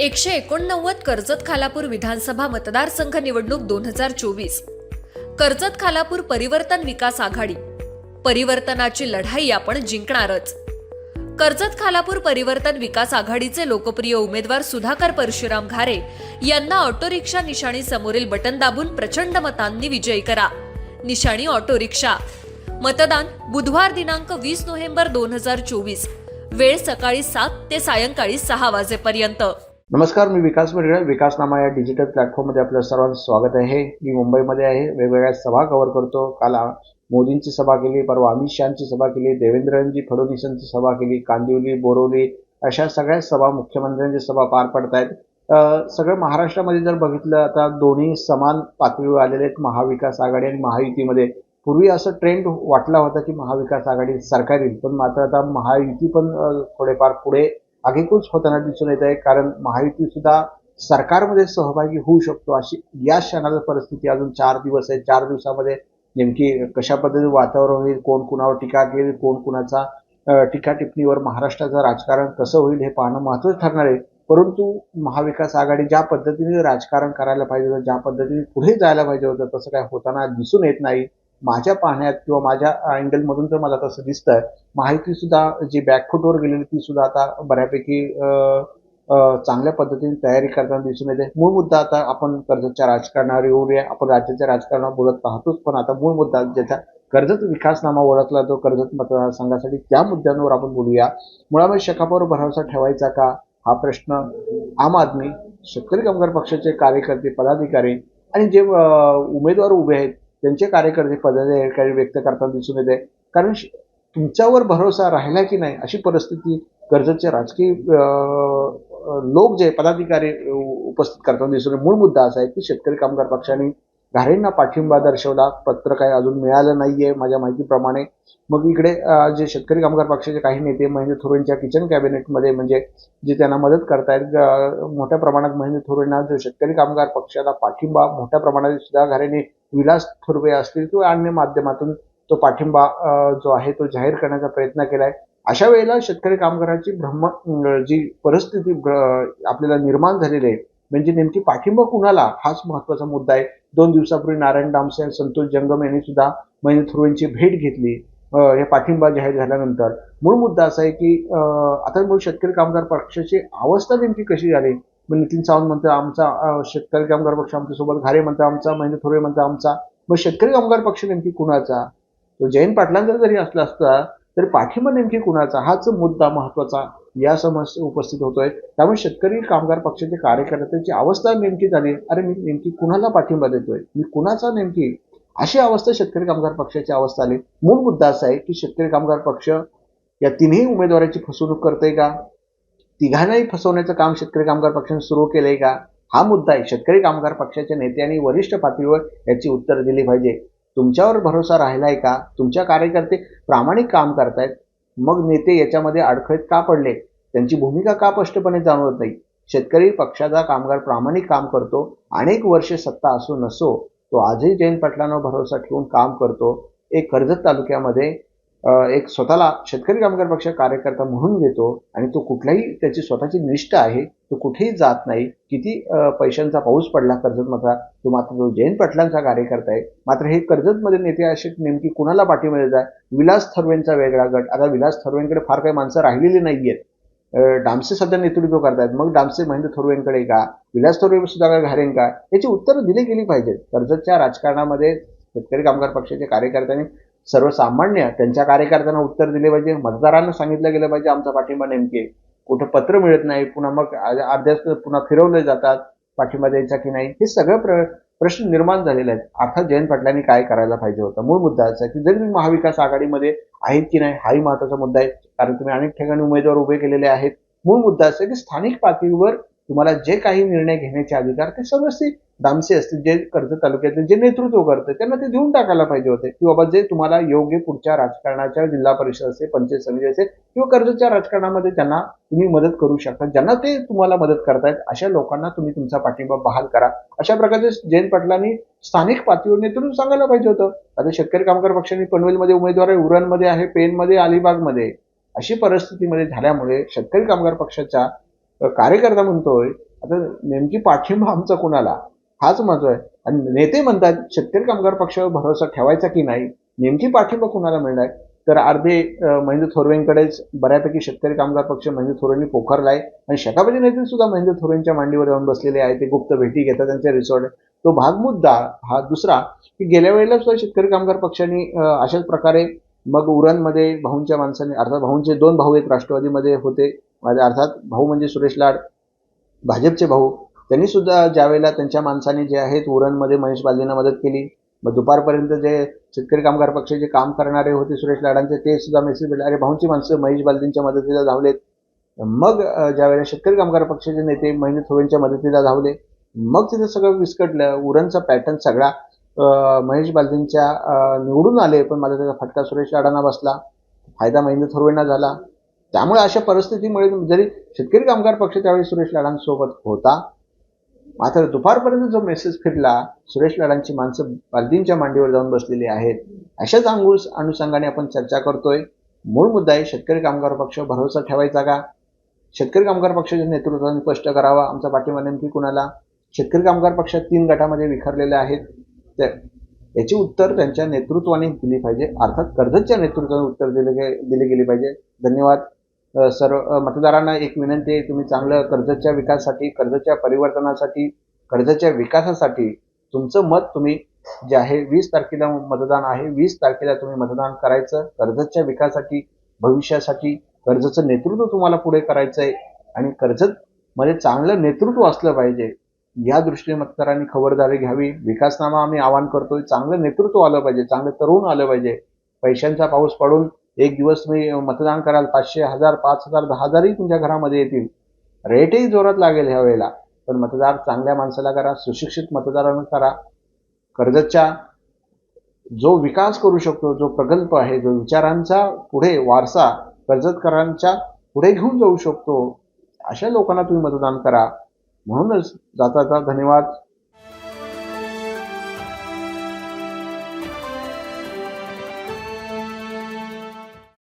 एकशे एकोणनव्वद कर्जत खालापूर विधानसभा मतदारसंघ निवडणूक दोन हजार चोवीस. कर्जत खालापूर परिवर्तन विकास आघाडी. परिवर्तनाची लढाई आपण जिंकणारच. कर्जत खालापूर परिवर्तन विकास आघाडीचे लोकप्रिय उमेदवार सुधाकर परशुराम घारे यांना ऑटो रिक्षा निशाणी समोरील बटन दाबून प्रचंड मतांनी विजयी करा. निशाणी ऑटो रिक्षा मतदान बुधवार दिनांक वीस नोव्हेंबर दोन हजार चोवीस. वेळ सकाळी सात ते सायंकाळी सहा वाजेपर्यंत. नमस्कार मी विकास विकास विकासनामा या डिजिटल प्लॅटफॉर्ममध्ये आपलं सर्वांचं स्वागत आहे. मी मुंबईमध्ये आहे. वेगवेगळ्या सभा कव्हर करतो. काल मोदींची सभा केली परवा अमित शहाची सभा केली देवेंद्रजी फडणवीसांची सभा केली कांदिवली बोरवली अशा सगळ्या सभा मुख्यमंत्र्यांची सभा पार पडत आहेत सगळं महाराष्ट्रामध्ये जर बघितलं आता दोन्ही समान पातळीवर आलेले आहेत. महाविकास आघाडी आणि महायुतीमध्ये. पूर्वी असं ट्रेंड वाटला होता की महाविकास आघाडी सरकार येईल. पण मात्र आता महायुती पण थोडेफार पुढे आगेकूच होताना दिसून येत आहे. कारण महायुती सुद्धा सरकारमध्ये सहभागी होऊ शकतो अशी या क्षणाला परिस्थिती अजून चार दिवस आहे. चार दिवसामध्ये नेमकी कशा पद्धतीने वातावरण होईल कोण कुणावर टीका केली कोण कुणाचा टीका टिप्पणीवर महाराष्ट्राचं राजकारण कसं होईल हे पाहणं महत्त्वाचं ठरणार आहे. परंतु महाविकास आघाडी ज्या पद्धतीने राजकारण करायला पाहिजे होतं ज्या पद्धतीने पुढे जायला पाहिजे होतं तसं काय होताना दिसून येत नाही. माझ्या पाहण्यात किंवा माझ्या अँगलमधून तर मला तसं दिसतंय. माहिती सुद्धा जी बॅकफुटवर गेलेली ती सुद्धा आता बऱ्यापैकी चांगल्या पद्धतीने तयारी करताना दिसून येते. मूळ मुद्दा आता आपण कर्जतच्या राजकारणावर येऊया. आपण राज्याच्या राजकारणावर बोलत पाहतोच पण आता मूळ मुद्दा ज्याचा कर्जत विकासनामा ओळखला जो कर्जत मतदारसंघासाठी त्या मुद्द्यांवर आपण बोलूया. मुळामध्ये शकापावर भरोसा ठेवायचा का? हा प्रश्न आम आदमी शेतकरी कामगार पक्षाचे कार्यकर्ते पदाधिकारी आणि जे उमेदवार उभे आहेत त्यांचे कार्यकर्ते पदाधिकारी व्यक्त करताना दिसून येते. कारण श- तुमच्यावर भरोसा राहिला की नाही अशी परिस्थिती कर्जतचे राजकीय लोक जे पदाधिकारी उपस्थित करताना दिसून येते. मूळ मुद्दा असा आहे की शेतकरी कामगार पक्षाने घारेंना पाठिंबा दर्शवला. पत्र काही अजून मिळालं नाहीये माझ्या माहितीप्रमाणे. मग इकडे जे शेतकरी कामगार पक्षाचे काही नेते महेंद्र थोरेंच्या किचन कॅबिनेटमध्ये म्हणजे जे त्यांना मदत करतायत मोठ्या प्रमाणात महेंद्र थोरेंना जो शेतकरी कामगार पक्षाला पाठिंबा मोठ्या प्रमाणात सुद्धा घारेने विलास थुर्वे असतील किंवा अन्य माध्यमातून तो पाठिंबा जो आहे तो जाहीर करण्याचा प्रयत्न केलाय. अशा वेळेला शेतकरी कामगारांची भ्रम जी परिस्थिती आपल्याला निर्माण झालेली आहे म्हणजे नेमकी पाठिंबा कुणाला? हाच महत्त्वाचा मुद्दा आहे. दोन दिवसापूर्वी नारायण डामसे आणि संतोष जंगम यांनी सुद्धा महेंद्र थुर्वेंची भेट घेतली हे पाठिंबा जाहीर झाल्यानंतर. मूळ मुद्दा असा आहे की आता मूळ शेतकरी कामगार पक्षाची अवस्था नेमकी कशी झाली? मग नितीन सावंत म्हणतो आमचा शेतकरी कामगार पक्ष आमच्यासोबत घारे म्हणतो आमचा महेंद्र थोरवे म्हणतो आमचा. मग शेतकरी कामगार पक्ष नेमकी कुणाचा? तो जयंत पाटलांचा जरी असला असता तरी पाठिंबा नेमकी कुणाचा? हाच मुद्दा महत्त्वाचा या समस्या उपस्थित होतोय. त्यामुळे शेतकरी कामगार पक्षाचे कार्यकर्त्यांची अवस्था नेमकी झाली. अरे मी नेमकी कुणाला पाठिंबा देतोय? मी कुणाचा नेमकी? अशी अवस्था शेतकरी कामगार पक्षाची अवस्था आली. मूळ मुद्दा असा आहे की शेतकरी कामगार पक्ष या तिन्ही उमेदवाराची फसवणूक करतोय का? तिघांनाही फसवण्याचं काम शेतकरी कामगार पक्षाने सुरू केलंय का? हा मुद्दा आहे. शेतकरी कामगार पक्षाच्या नेत्यांनी वरिष्ठ पातळीवर याची उत्तर दिली पाहिजे. तुमच्यावर भरोसा राहिलाय का? तुमच्या कार्यकर्ते प्रामाणिक काम करतायत. मग नेते याच्यामध्ये अडखळीत का पडले? त्यांची भूमिका का स्पष्टपणे जाणवत नाही? शेतकरी पक्षाचा कामगार प्रामाणिक काम करतो. अनेक वर्षे सत्ता असो नसो तो आजही जयंत पाटलांवर भरोसा ठेवून काम करतो. एक कर्जत तालुक्यामध्ये एक स्वतःला शेतकरी कामगार पक्ष कार्यकर्ता म्हणून घेतो आणि तो कुठलाही त्याची स्वतःची निष्ठा आहे तो कुठेही जात नाही किती पैशांचा पाऊस पडला कर्जतमधला तो मात्र जो जयंत पाटलांचा कार्यकर्ता आहे. मात्र हे कर्जतमध्ये नेते असे नेमकी कुणाला पाठीमध्ये जाय? विलास थर्वेंचा वेगळा गट. आता विलास थर्वेंकडे फार काही माणसं राहिलेली नाही आहेत डामसे सध्या नेतृत्व करतायत. मग डामसे महेंद्र थोरवेंकडे का? विलास थोरवे सुद्धा का घारेन का? याची उत्तरं दिली गेली पाहिजेत. कर्जतच्या राजकारणामध्ये शेतकरी कामगार पक्षाचे कार्यकर्त्यांनी सर्वसामान्य त्यांच्या कार्यकर्त्यांना उत्तर दिले पाहिजे मतदारांना सांगितलं गेलं पाहिजे आमचा पाठिंबा नेमके कुठं पत्र मिळत नाही पुन्हा मग अर्ध्याच पुन्हा फिरवले जातात पाठिंबा द्यायचा की नाही? हे सगळं प्र प्रश्न निर्माण झालेले आहेत. अर्थात जयंत पाटलांनी काय करायला पाहिजे होतं? मूळ मुद्दा असा की जरी तुम्ही महाविकास आघाडीमध्ये आहेत की नाही हाही महत्त्वाचा मुद्दा आहे. कारण तुम्ही अनेक ठिकाणी उमेदवार उभे केलेले आहेत. मूळ मुद्दा असा की स्थानिक पातळीवर तुम्हाला जे काही निर्णय घेण्याचे अधिकार ते सर्वस्वी दामसे असतील जे कर्जत तालुक्यातील जे नेतृत्व करते त्यांना ते देऊन टाकायला पाहिजे होते. की बाबा जे तुम्हाला योग्य पुढच्या राजकारणाच्या जिल्हा परिषद असेल पंचायत समिती असेल किंवा कर्जतच्या राजकारणामध्ये त्यांना तुम्ही मदत करू शकता. ज्यांना ते तुम्हाला मदत करतायत अशा लोकांना तुम्ही तुमचा पाठिंबा बहाल करा. अशा प्रकारचे जयंत पाटलांनी स्थानिक पातळीवर नेतृत्व सांगायला पाहिजे होतं. आता शेतकरी कामगार पक्षाने पनवेलमध्ये उमेदवार आहे उरणमध्ये आहे पेनमध्ये अलिबागमध्ये. अशी परिस्थितीमध्ये झाल्यामुळे शेतकरी कामगार पक्षाचा कार्यकर्ता म्हणतोय आता नेमकी पाठिंबा आमचा कुणाला? हाच महत्त्व आहे. आणि नेते म्हणतात शेतकरी कामगार पक्षावर भरोसा ठेवायचा की नाही नेमकी पाठिंबा कुणाला मिळणार? तर अर्धे महेंद्र थोरवेंकडेच बऱ्यापैकी शेतकरी कामगार पक्ष महेंद्र थोरवेंनी पोखरलाय. आणि शताब्दी नेते सुद्धा महेंद्र थोरेंच्या मांडीवर जाऊन बसलेले आहे ते गुप्त भेटी घेतात त्यांच्या रिसॉर्ट तो भाग मुद्दा हा दुसरा की गेल्या वेळेला सुद्धा शेतकरी कामगार पक्षाने अशाच प्रकारे मग उरणमध्ये भाऊंच्या माणसाने अर्थात भाऊंचे दोन भाऊ एक राष्ट्रवादीमध्ये होते. माझे अर्थात भाऊ म्हणजे सुरेश लाड भाजपचे भाऊ त्यांनी सुद्धा ज्यावेळेला त्यांच्या माणसाने जे आहेत उरणमध्ये महेश बालदींना मदत केली मग दुपारपर्यंत जे शेतकरी कामगार पक्षाचे काम करणारे होते सुरेश लाडांचे ते सुद्धा मेसेज दिले अरे भाऊंची माणसं महेश बालदींच्या मदतीला धावलेत. मग ज्यावेळेला शेतकरी कामगार पक्षाचे नेते महेंद्र थोरेंच्या मदतीला धावले मग तिथं सगळं विस्कटलं. उरणचा पॅटर्न सगळा महेश बालदींच्या निवडून आले पण मला त्याचा फटका सुरेश लाडांना बसला. फायदा महेंद्र थोरवेंना झाला. त्यामुळे अशा परिस्थितीमुळे जरी शेतकरी कामगार पक्ष त्यावेळी सुरेश लाडांसोबत होता मात्र दुपारपर्यंत जो मेसेज फिरला सुरेश लाडांची माणसं बालदींच्या मांडीवर जाऊन बसलेली आहेत. अशाच अंगुळ अनुषंगाने आपण चर्चा करतोय. मूळ मुद्दा आहे शेतकरी कामगार पक्ष भरोसा ठेवायचा का? शेतकरी कामगार पक्षाच्या नेतृत्वाने स्पष्ट करावा आमचा पाठिंबा नेमकी कुणाला? शेतकरी कामगार पक्षात तीन गटामध्ये विखरलेले आहेत. तर याची उत्तर त्यांच्या नेतृत्वाने दिली पाहिजे. अर्थात कर्जतच्या नेतृत्वाने उत्तर दिले गे दिली गेली पाहिजे. धन्यवाद. सर्व मतदारांना एक विनंती आहे तुम्ही चांगलं कर्जतच्या विकासासाठी कर्जच्या परिवर्तनासाठी कर्जच्या विकासासाठी तुमचं मत तुम्ही जे आहे वीस तारखेला मतदान आहे वीस तारखेला तुम्ही मतदान करायचं कर्जतच्या विकासासाठी भविष्यासाठी कर्जचं नेतृत्व तुम्हाला पुढे करायचं आहे आणि कर्जमध्ये चांगलं नेतृत्व असलं पाहिजे या दृष्टीने मतदारांनी खबरदारी घ्यावी विकासनामा आम्ही आवाहन करतोय चांगलं नेतृत्व आलं पाहिजे चांगलं तरुण आलं पाहिजे पैशांचा पाऊस पडून एक दिवस तुम्ही मतदान कराल पाचशे हजार पाच हजार दहा हजारही तुमच्या घरामध्ये येतील. रेटही जोरात लागेल ह्या वेळेला. पण मतदार चांगल्या माणसाला करा सुशिक्षित मतदारांना करा. कर्जतच्या जो विकास करू शकतो जो प्रकल्प आहे जो विचारांचा पुढे वारसा कर्जतकरांच्या पुढे घेऊन जाऊ शकतो अशा लोकांना तुम्ही मतदान करा. म्हणूनच जाता जाता धन्यवाद.